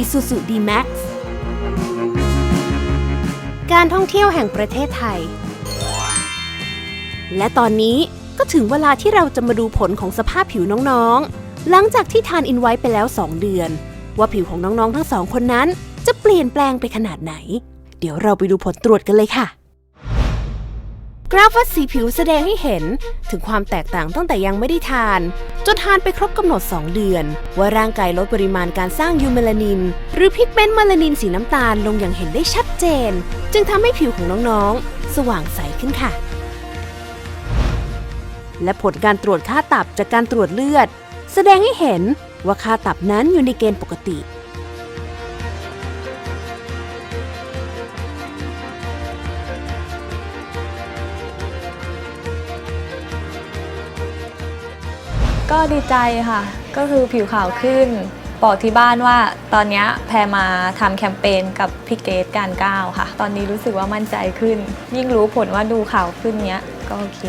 Isuzu D-Max การท่องเที่ยวแห่งประเทศไทย และตอนนี้ก็ถึงเวลาที่เราจะมาดูผลของสภาพผิวน้องๆ หลังจากที่ทานอินไว้ไปแล้ว 2 เดือน ว่าผิวของน้องๆ ทั้งสองคนนั้น จะเปลี่ยนแปลงไปขนาดไหน เดี๋ยวเราไปดูผลตรวจกันเลยค่ะ ราฟวัดสีผิวแสดงให้เห็นถึงความแตกต่างตั้งแต่ยังไม่ได้ทาน จนทานไปครบกำหนด 2 เดือน ว่าร่างกายลดปริมาณการสร้างยูเมลานิน หรือพิกเมนต์เมลานินสีน้ำตาลลงอย่างเห็นได้ชัดเจน จึงทำให้ผิวของน้องๆ สว่างใสขึ้นค่ะ และผลการตรวจค่าตับจากการตรวจเลือด แสดงให้เห็นว่าค่าตับนั้นอยู่ในเกณฑ์ปกติ ก็ดีใจค่ะ ก็คือผิวขาวขึ้น บอกที่บ้านว่าตอนนี้แพรมาทำแคมเปญกับพี่เกดการก้าวค่ะ ตอนนี้รู้สึกว่ามั่นใจขึ้น ยิ่งรู้ผลว่าดูขาวขึ้นเนี้ยก็โอเค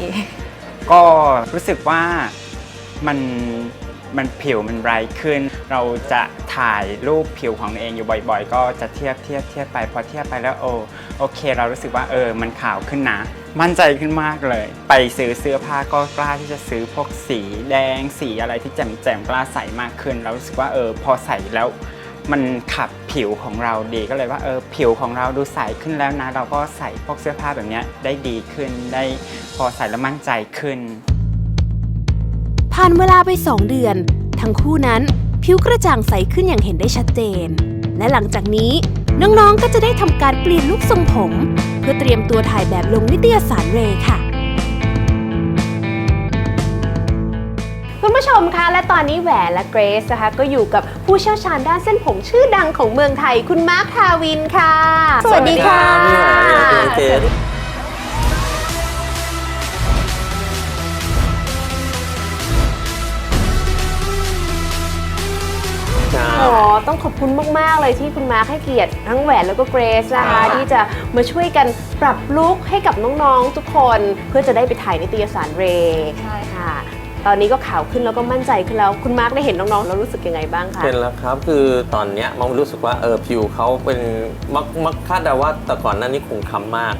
ก็รู้สึกว่ามันมันผิวมันไบรท์ขึ้น เราจะถ่ายรูปผิวของเองอยู่บ่อย ๆ ก็จะเทียบเทียบเทียบไปพอเทียบไปแล้วโอโอเค เรารู้สึกว่าเออมันขาวขึ้นนะ มั่นใจขึ้นมากเลย ไปซื้อเสื้อผ้าก็กล้าที่จะซื้อพวกสีแดงสีอะไรที่แจ่มๆกล้าใส่มากขึ้นเรารู้สึกว่าเออพอใส่แล้วมันขับผิวของเราดีก็เลยว่าเออผิวของเราดูใสขึ้นแล้วนะ เราก็ใส่พวกเสื้อผ้าแบบนี้ได้ดีขึ้นได้พอใส่แล้วมั่นใจขึ้น ผ่านเวลาไป 2 เดือน ทั้งคู่นั้นผิวกระจ่างใสขึ้นอย่างเห็นได้ชัดเจน และหลังจากนี้ น้องๆ ก็จะได้ทำการเปลี่ยนลุคทรงผม เพื่อเตรียมตัวถ่ายแบบลงนิตยสารเรค่ะ คุณผู้ชมคะ และตอนนี้แหวนและเกรซนะคะ ก็อยู่กับผู้เชี่ยวชาญด้านเส้นผมชื่อดังของเมืองไทยคุณมาร์คทาวินค่ะ สวัสดีค่ะ สวัสดีครับพี่แหวนพี่เกดอ๋ คุณมาก ๆ เลยที่คุณมาร์คให้เกียรติทั้งแหวนแล้วก็เกรซนะคะที่จะมาช่วยกันปรับลุคให้กับน้อง ๆ ทุกคนเพื่อจะได้ไปถ่ายนิตยสารเรใช่ค่ะค่ะตอนนี้ก็ขาวขึ้นแล้วก็มั่นใจขึ้นแล้ว คุณมาร์คได้เห็นน้อง ๆ แล้วรู้สึกยังไงบ้างคะ เป็นแล้วครับคือตอนเนี้ยมองรู้สึกว่าเออผิวเขาเป็นมักมักคาดเดาว่าแต่ก่อนหน้านี้คงคล้ำมาก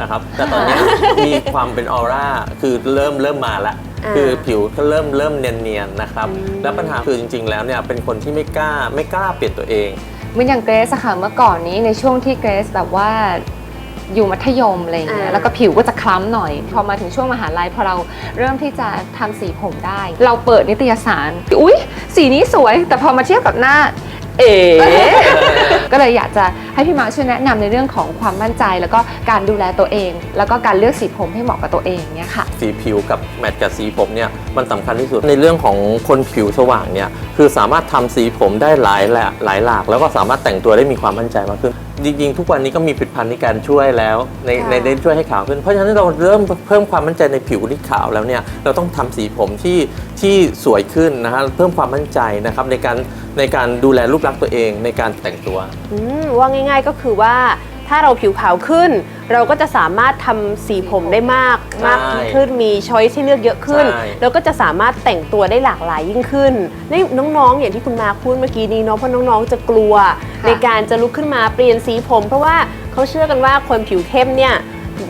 นะครับ แต่ตอนเนี้ยมีความเป็นออร่าคือเริ่มเริ่มมาละอ่าคือผิวก็เริ่มเริ่มเนียนๆนะครับ อืม แล้วปัญหาคือจริง ๆ แล้วเนี่ยเป็นคนที่ไม่กล้าไม่กล้าเปลี่ยนตัวเอง เหมือนอย่างเกรซอะค่ะเมื่อก่อนนี้ในช่วงที่เกรซแบบว่าอยู่มัธยมอะไรอย่างเงี้อ่ายแล้วก็ผิวก็จะคล้ำหน่อย พอมาถึงช่วงมหาลัยพอเราเริ่มที่จะทำสีผมได้ เราเปิดนิตยสาร อุ๊ย สีนี้สวย แต่พอมาเทียบกับหน้า เอ๋ ก็เลยอยากจะให้พี่มาร์คช่วยแนะนำในเรื่องของความมั่นใจ แล้วก็การดูแลตัวเอง แล้วก็การเลือกสีผมให้เหมาะกับตัวเองเนี่ยค่ะ สีผิวกับแมทกับสีผมเนี่ยมันสำคัญที่สุดในเรื่องของคนผิวสว่างเนี่ยคือสามารถทำสีผมได้หลายแหละหลายหลาก แล้วก็สามารถแต่งตัวได้มีความมั่นใจมากขึ้น จริงๆ ทุกวันนี้ก็มีผลิตภัณฑ์ในการช่วยแล้วในค่ะ ในได้ช่วยให้ขาวขึ้น เพราะฉะนั้นเราเริ่มเพิ่มความมั่นใจในผิวที่ขาวแล้วเนี่ยเราต้องทำสีผมที่ที่สวยขึ้นนะฮะเพิ่มความมั่นใจนะครับในการในการดูแลรูปลักษณ์ตัวเองในการแต่งตัว อืมว่าง่ายๆก็คือว่า ถ้าเราผิวขาวขึ้น เราก็จะสามารถทำสีผมได้มากใช่มากขึ้นมีช้อยที่เลือกเยอะขึ้น ใช่ แล้วก็จะสามารถแต่งตัวได้หลากหลายยิ่งขึ้นนี่น้องๆ อย่างที่คุณมาร์คพูดเมื่อกี้นี้เนาะเพราะน้องๆจะกลัว ในการจะลุกขึ้นมาเปลี่ยนสีผม เพราะว่าเขาเชื่อกันว่าคนผิวเข้มเนี่ย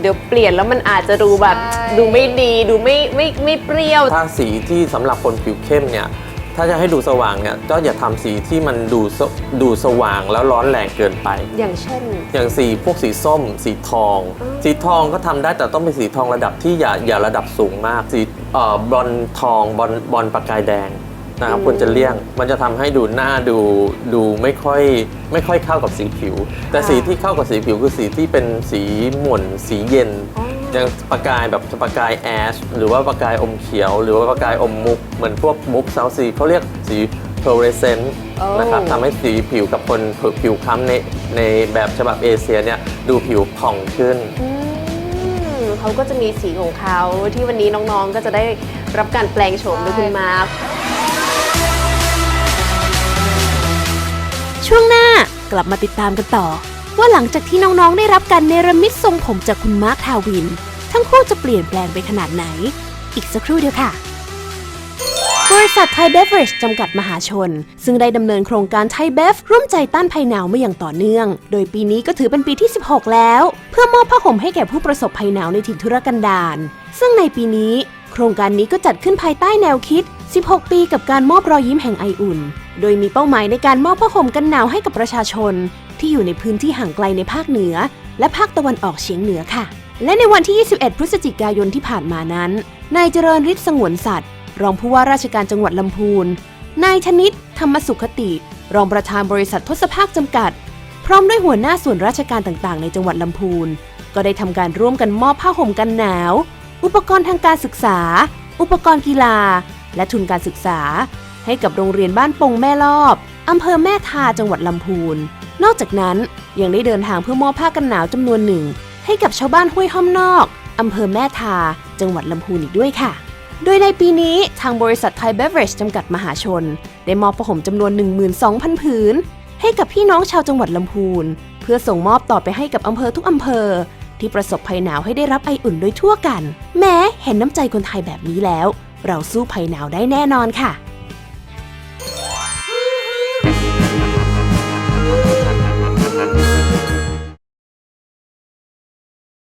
เดี๋ยวเปลี่ยนแล้วมันอาจจะดูแบบ ใช่ ดูไม่ดีดูไม่ไม่ไม่เปรี้ยว ถ้าสีที่สำหรับคนผิวเข้มเนี่ย ถ้าจะให้ดูสว่างเนี่ยก็อย่าทำสีที่มันดูสดูสว่างแล้วร้อนแรงเกินไป อย่างเช่น อย่างสีพวกสีส้ม สีทองอืมสีทองก็ทำได้แต่ต้องเป็นสีทองระดับที่อย่าอย่าระดับสูงมาก สีเอ่อบอลทองบอลบอลประกายแดง นะครับควรจะเลี่ยง มันจะทำให้ดูหน้าดูดูไม่ค่อยไม่ค่อยเข้ากับสีผิว แต่สีที่เข้ากับสีผิวคือสีที่เป็นสีหม่นสีเย็น อ๋ออย่างประกายแบบประกายแอชหรือว่าประกายอมเขียว หรือว่าประกายอมมุก เหมือนพวกมุกซาวซีเขาเรียกสีโฟลเรเซนต์โอ้ นะครับทำให้สีผิวกับคนผิวคล้ำในในแบบฉบับเอเชียเนี่ยดูผิวผ่องขึ้น อืมเขาก็จะมีสีของเขาที่วันนี้น้องๆ ก็จะได้รับการแปลงโฉมโดยคุณมาร์ค ช่วงหน้ากลับมาติดตามกันต่อ ว่าหลังจากที่น้องๆได้รับการเนรมิตทรงผมจากคุณมาร์คทาวิน ทั้งคู่จะเปลี่ยนแปลงไปขนาดไหน อีกสักครู่เดียวค่ะบริษัทไทยเบฟเรจจำกัดมหาชน ซึ่งได้ดำเนินโครงการไทยเบฟร่วมใจต้านภัยหนาวมาอย่างต่อเนื่อง โดยปีนี้ก็ถือเป็นปีที่ 16 แล้ว เพื่อมอบผ้าห่มให้แก่ผู้ประสบภัยหนาวในถิ่นทุรกันดารซึ่งในปีนี้ โครงการนี้ก็จัดขึ้นภายใต้แนวคิด 16 ปีกับการมอบรอยยิ้มแห่งไออุ่น โดยมีเป้าหมายในการมอบผ้าห่มกันหนาวให้กับประชาชน ที่อยู่ในพื้นที่ห่างไกลในภาคเหนือ และภาคตะวันออกเฉียงเหนือค่ะ และในวันที่ 21 พฤศจิกายนที่ผ่านมานั้น นายเจริญฤทธิ์สงวนสัตว์ รองผู้ว่าราชการจังหวัดลำพูน นายชนิดธรรมสุขติ รองประธานบริษัททศภาคจำกัด พร้อมด้วยหัวหน้าส่วนราชการต่างๆ ในจังหวัดลำพูน ก็ได้ทำการร่วมกันมอบผ้าห่มกันหนาว อุปกรณ์ทางการศึกษา อุปกรณ์กีฬา และทุนการศึกษา ให้กับโรงเรียนบ้านปงแม่ลอบอำเภอแม่ทาจังหวัดลำพูน นอกจากนั้นยังได้เดินทางเพื่อมอบผ้ากันหนาวจำนวนหนึ่ง ให้กับชาวบ้านห้วยห้อมนอกอำเภอแม่ทา จังหวัดลำพูนอีกด้วยค่ะ โดยในปีนี้ทางบริษัทไทยเบเวอเรจจำกัดมหาชน ได้มอบผ้าห่มจำนวน 12,000 ผืน ให้กับพี่น้องชาวจังหวัดลำพูน เพื่อส่งมอบต่อไปให้กับอำเภอทุกอำเภอ ที่ประสบภัยหนาวให้ได้รับไออุ่นโดยทั่วกัน แม้เห็นน้ำใจคนไทยแบบนี้แล้ว เราสู้ภัยหนาวได้แน่นอนค่ะ